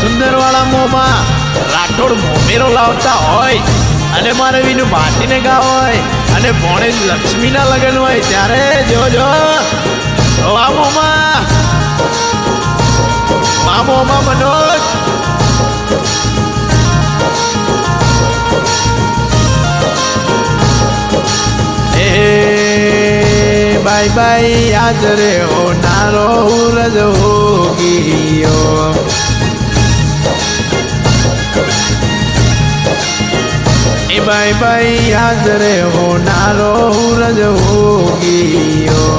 સુંદર વાળા મોમાં રાઠોડ મોમેરો લાવતા હોય અને મારે વિનુ ભાટીને ગાવ હોય અને ભોણે લક્ષ્મીના લગ્ન હોય ત્યારે જોજો. વાહ મોમાં વાહ મનોજ. બાય બાય, આજ રે નારો ઉરજ હોગીયો. એ બાય ભાઈ હાજરે હોનારો ઉરજ હોગીયો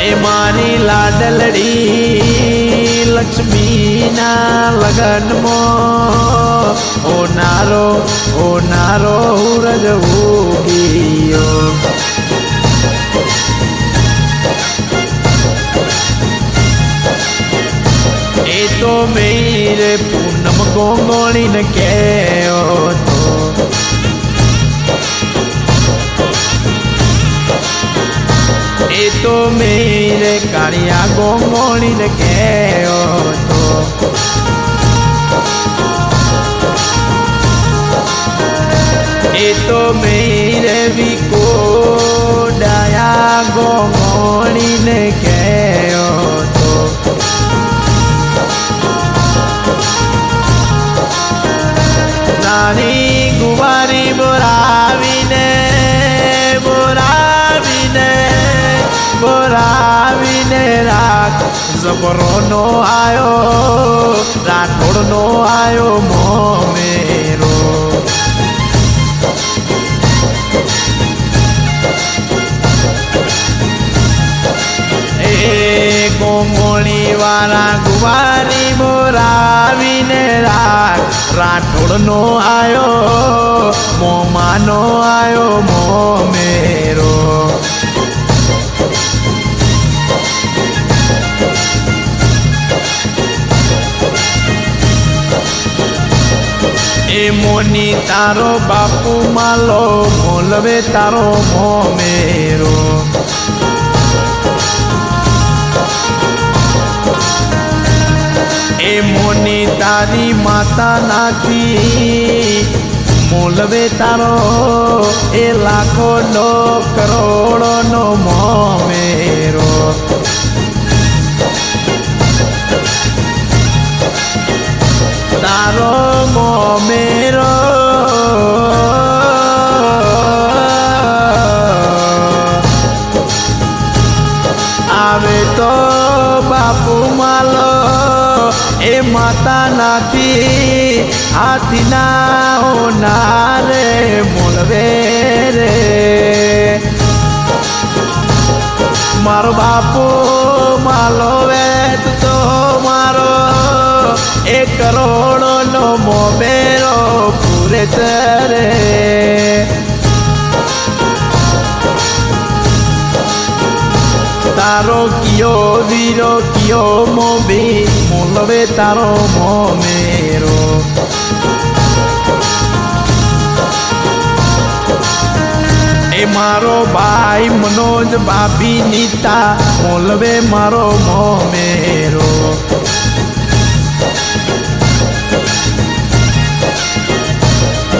એ મારી લાડલડી લક્ષ્મીના લગનમાં હોનારો હોનારો ઉરજ હોગીયો તો મેરે પૂનમ ગોંગોળીને કહેવો તો. એ તો મેરે કાળિયા ગોંગોળીને કહેવો તો. એ તો મેરે વિકો ડાયા ગોંગોળીને કહેવો રાત જબરોનો આયો, રાઠોડનો આયો મોમેરો. એ ગોમોળી વાળા ગુવારી બોરાવીને રાખ રાઠોડ નો આયો, મોમાનો આયો મોમેરો. મોની તારો બાપુ માલો? મોલવે તારો મોમેરો એ મોની તારી માતા નાથી મોલવે તારો એ લાખો નો કરોડો નો મોમેરો તારો નાથી હાથીના હોનારે મોલવે રે મારો બાપુ માલો વેત તો મારો એક કરોડો નો મોમેરો પૂરે તરે તારો કિયો વીરો કિયો મોબી મોલવે તારો મોમેરો મારો ભાઈ મનોજ ભાભી નીતા મોલવે મારો મોમેરો.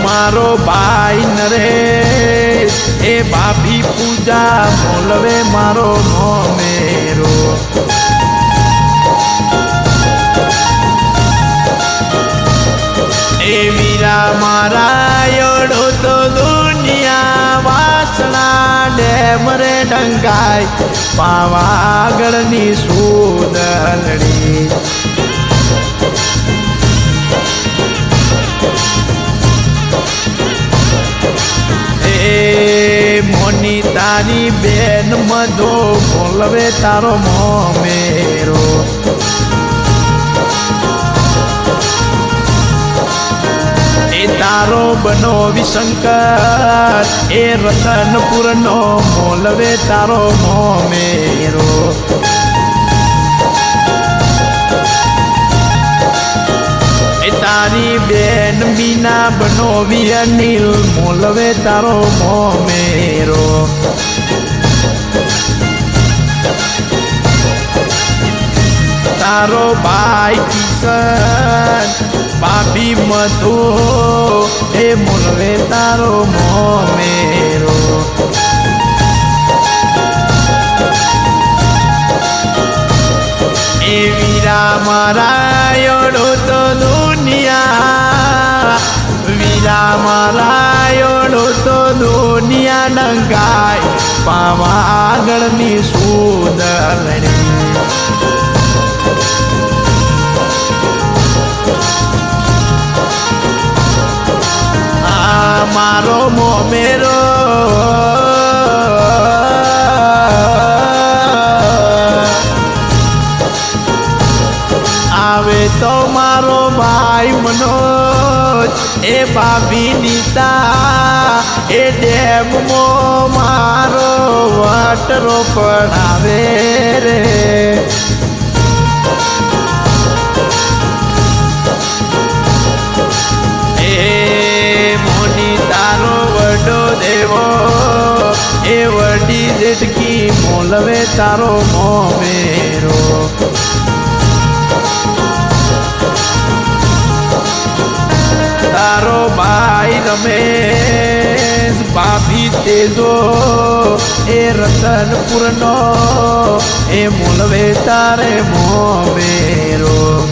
મારો ભાઈ નરેશ, એ ભાભી પૂજા. મોલવે મારો મોમેરો. ડેમ પાવાગળની સુદલડી એ મોની તારી બેન મધો બોલવે તારો મોમેરો એ તારો બનો વિશંકર, એ રતનપુરનો મોલવે તારો મોમેરો. એ તારી બેન મીના બનો અનિલ મોલવે તારો મોમેરો. તારો ભાઈ કિશન ભાભી મધુ એ મુલવે તારો મોમેરો એ વીરા મારાયણો તો દુનિયા, વીરા મારાયણો તો દુનિયા ડંગાય પાવા આગળની સુદરણી આવે તો મારો ભાઈ મનોજ, એ ભાભી નીતા, એ ડેમો મારો વટરો પડાવે રે. એ મોની તારો વડો દેવો, એ વડી જેટકી મોલવે તારો મોમેરો. રમેશ ભાભી તેજો. એ રતનપુરનો, એ મોલવે તારે મોમેરો.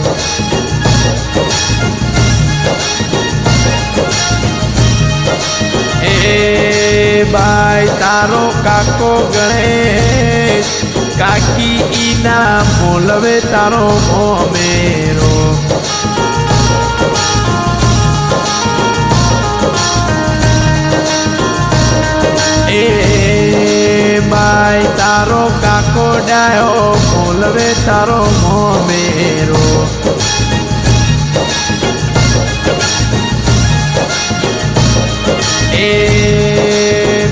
એ બાય તારો કાકો ગણેશ, કાકી ઈના બોલવે તારો મોમેરો. બાઈ તારો કાકો ડાયો બોલવે તારો મોમેરો. એ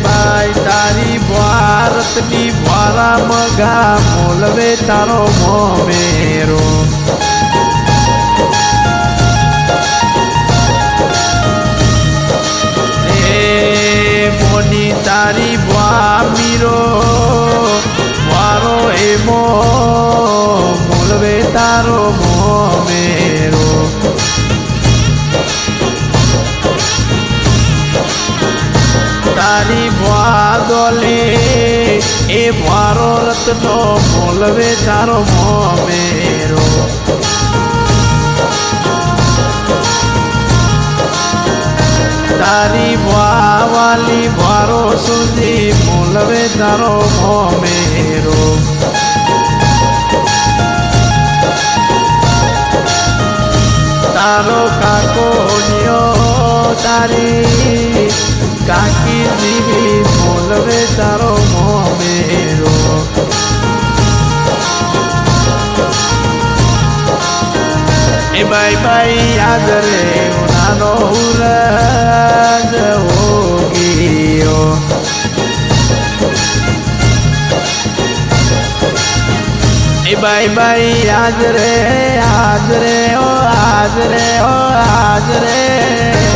ભાઈ તારી ભારતની વારા મગા મોલવે તારો એ તારો મોમેરો તારી વાદોલે એ મારો રત્નો બોલવે તારો મોમેરો તારી વાવાલી વારો સુધી મોલવે તારો મોમેરો તારો તારી. કાકી દીવી બોલવે તારો મોમેરો. એ બાઈ બાઈ યાદ રે નાનો ઉરજ હોગીયો એ બાઈ બાઈ યાદ રે યાદ રે, ઓ આજ રે, ઓ આજ રે.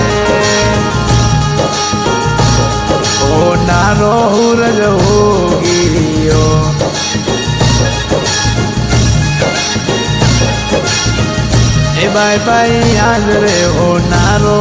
ઓ નાનો ઉરજ હોગીયો એ બાય બાય યાદ રે ઓ નારો